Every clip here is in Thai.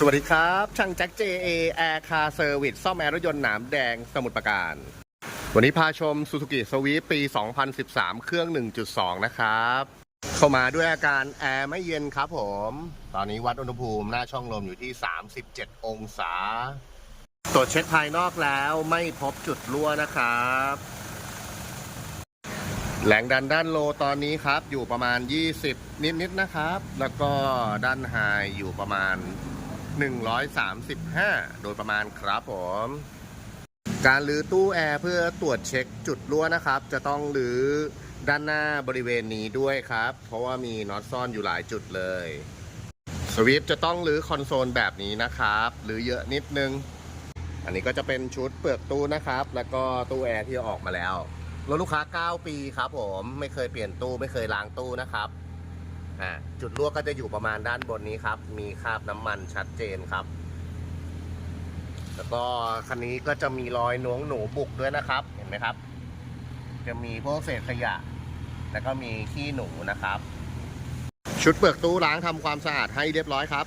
สวัสดีครับ ช่างแจ็ค JA Air Car Service ซ่อมแอร์รถยนต์หนามแดงสมุทรปราการ วันนี้พาชม Suzuki Swift ปี 2013 เครื่อง 1.2 นะครับ เข้ามาด้วยอาการแอร์ไม่เย็นครับผม ตอนนี้วัดอุณหภูมิหน้าช่องลมอยู่ที่ 37 องศา ตรวจเช็คภายนอกแล้วไม่พบจุดรั่วนะครับ แหลงดันด้านโลตอนนี้ครับ อยู่ประมาณ 20 นิดๆนะครับ แล้วก็ด้านไฮอยู่ประมาณ 135 โดยประมาณครับผม การรื้อตู้แอร์เพื่อตรวจเช็คจุดรั่วนะครับ จะต้องรื้อด้านหน้าบริเวณนี้ด้วยครับ เพราะว่ามีน็อตซ่อนอยู่หลายจุดเลย สวิฟจะต้องรื้อคอนโซลแบบนี้นะครับหรือเยอะนิดนึง อันนี้ก็จะเป็นชุดเปลือกตู้นะครับ แล้วก็ตู้แอร์ที่ออกมาแล้วรถลูกค้า 9 ปีครับผม ไม่เคยเปลี่ยนตู้ ไม่เคยล้างตู้นะครับ อ่าจุดรั่วก็จะอยู่ประมาณด้านบนนี้ครับ มีคราบน้ำมันชัดเจนครับ แล้วก็คันนี้ก็จะมีรอยหนวงหนูบุกด้วยนะครับ เห็นไหมครับ จะมีพวกเศษขยะ แล้วก็มีขี้หนูนะครับ ชุดเปลือกตู้ล้างทำความสะอาดให้เรียบร้อยครับ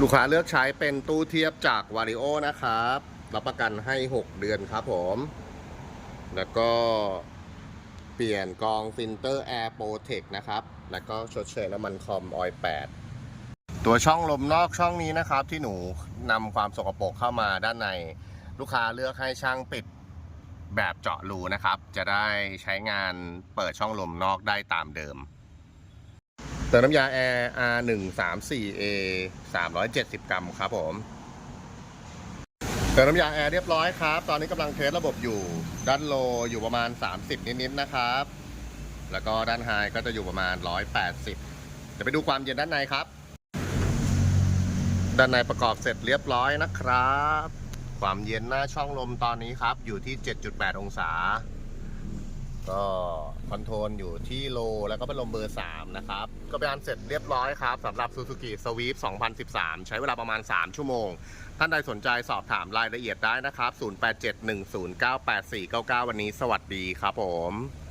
ลูกค้าเลือกใช้เป็นตู้เทียบจากวาริโอนะครับ รับประกันให้ 6 เดือนครับผม แล้วก็ เปลี่ยนกองฟิลเตอร์แอร์โปรเทคนะครับ แล้วก็ชดเชยน้ำมันคอมออยล์8ตัวช่องลมนอกช่องนี้นะครับ ที่หนูนำความสกปรกเข้ามาด้านใน ลูกค้าเลือกให้ช่างปิดแบบเจาะรูนะครับ จะได้ใช้งานเปิดช่องลมนอกได้ตามเดิม เติมน้ำยาแอร์ R134A 370 กรัมครับผม เติมน้ำยาแอร์เรียบร้อยครับ ตอนนี้กำลังเทสระบบอยู่ ด้านโลอยู่ประมาณ 30 นิดๆนะครับ แล้วก็ด้านไฮก็จะอยู่ประมาณ 180 เดี๋ยวไปดูความเย็นด้านในครับ ด้านในประกอบเสร็จเรียบร้อยนะครับ ความเย็นหน้าช่องลมตอนนี้ครับ อยู่ที่ 7.8 องศา ก็คอนโทรลอยู่ที่โลแล้วก็เป็นลมเบอร์ 3 นะครับ ก็เป็นอันเสร็จเรียบร้อยครับสำหรับ Suzuki Swift 2013 ใช้เวลาประมาณ 3 ชั่วโมง ท่านใดสนใจสอบถามรายละเอียดได้นะครับ 0871098499 วันนี้สวัสดีครับผม